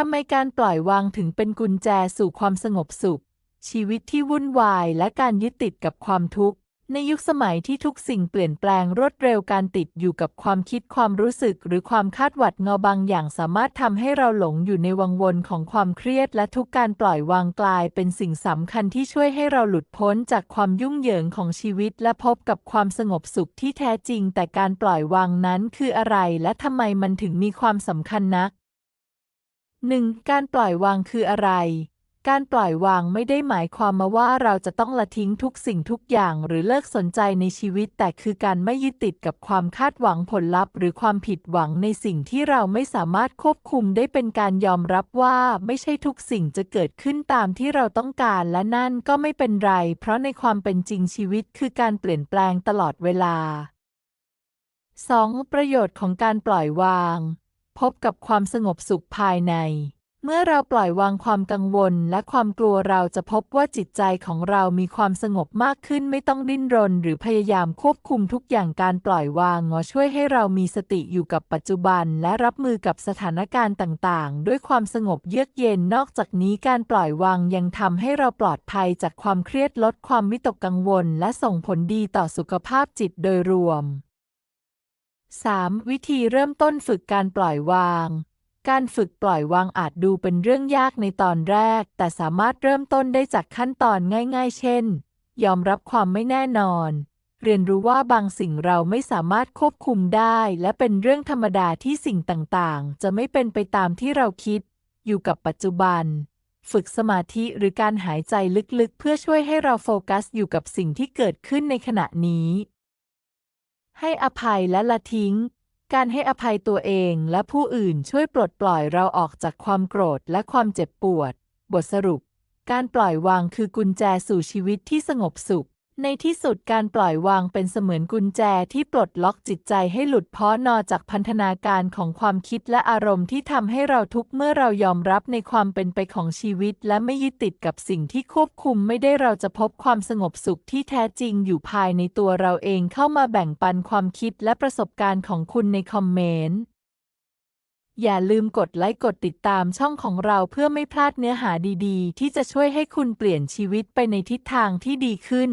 ทำไมการปล่อยวางถึงเป็นกุญแจสู่ความสงบสุข ชีวิตที่วุ่นวายและการยึดติดกับความทุกข์ ในยุคสมัยที่ทุกสิ่งเปลี่ยนแปลงรวดเร็วการติดอยู่กับความคิดความรู้สึก หรือความคาดหวัดเงาบางอย่างสามารถทำให้เราหลงอยู่ในวังวนของความเครียด และทุกการปล่อยวางกลายเป็นสิ่งสำคัญที่ช่วยให้เราหลุดพ้นจากความยุ่งเหยิงของชีวิต และพบกับความสงบสุขที่แท้จริง แต่การปล่อยวางนั้นคืออะไร และทำไมมันถึงมีความสำคัญนัก 1. การปล่อยวางคืออะไร การปล่อยวางไม่ได้หมายความมาว่าเราจะต้องละทิ้งทุกสิ่งทุกอย่างหรือเลิกสนใจในชีวิต แต่คือการไม่ยึดติดกับความคาดหวังผลลัพธ์ หรือความผิดหวังในสิ่งที่เราไม่สามารถควบคุมได้เป็นการยอมรับว่าไม่ใช่ทุกสิ่งจะเกิดขึ้นตามที่เราต้องการและนั่นก็ไม่เป็นไร เพราะในความเป็นจริงชีวิตคือการเปลี่ยนแปลงตลอดเวลา 2. ประโยชน์ของการปล่อยวาง พบกับความสงบสุขภายใน เมื่อเราปล่อยวางความกังวลและความกลัวเราจะพบว่าจิตใจของเรามีความสงบมากขึ้นไม่ต้องดิ้นรน หรือพยายามควบคุมทุกอย่างการปล่อยวางงอช่วยให้เรามีสติอยู่กับปัจจุบัน และรับมือกับสถานการณ์ต่างๆ ด้วยความสงบเยือกเย็นนอกจากนี้การปล่อยวางยังทำให้เราปลอดภัยจากความเครียดลดความวิตกกังวล และส่งผลดีต่อสุขภาพจิตโดยรวม 3. วิธีเริ่มต้นฝึกการปล่อยวาง การฝึกปล่อยวางอาจดูเป็นเรื่องยากในตอนแรก แต่สามารถเริ่มต้นได้จากขั้นตอนง่าย ๆ เช่น ยอมรับความไม่แน่นอน เรียนรู้ว่าบางสิ่งเราไม่สามารถควบคุมได้ และเป็นเรื่องธรรมดาที่สิ่งต่างๆ จะไม่เป็นไปตามที่เราคิด อยู่กับปัจจุบัน ฝึกสมาธิหรือการหายใจลึกๆ เพื่อช่วยให้เราโฟกัสอยู่กับสิ่งที่เกิดขึ้นในขณะนี้ ให้อภัยและละทิ้ง การให้อภัยตัวเองและผู้อื่นช่วยปลดปล่อยเราออกจากความโกรธและความเจ็บปวด บทสรุป การปล่อยวางคือกุญแจสู่ชีวิตที่สงบสุข ในที่สุดการปล่อยวางเป็นเสมือนกุญแจที่ปลดล็อกจิตใจให้หลุดพ้นอจากพันธนาการของความคิดและอารมณ์ที่ทำให้เราทุกข์เมื่อเรายอมรับในความเป็นไปของชีวิต และไม่ยึดติดกับสิ่งที่ควบคุมไม่ได้เราจะพบความสงบสุขที่แท้จริงอยู่ภายในตัวเราเองเข้ามาแบ่งปันความคิดและประสบการณ์ของคุณในคอมเมนต์อย่าลืมกดไลค์กดติดตามช่องของเราเพื่อไม่พลาดเนื้อหาดีๆ ที่จะช่วยให้คุณเปลี่ยนชีวิตไปในทิศทางที่ดีขึ้น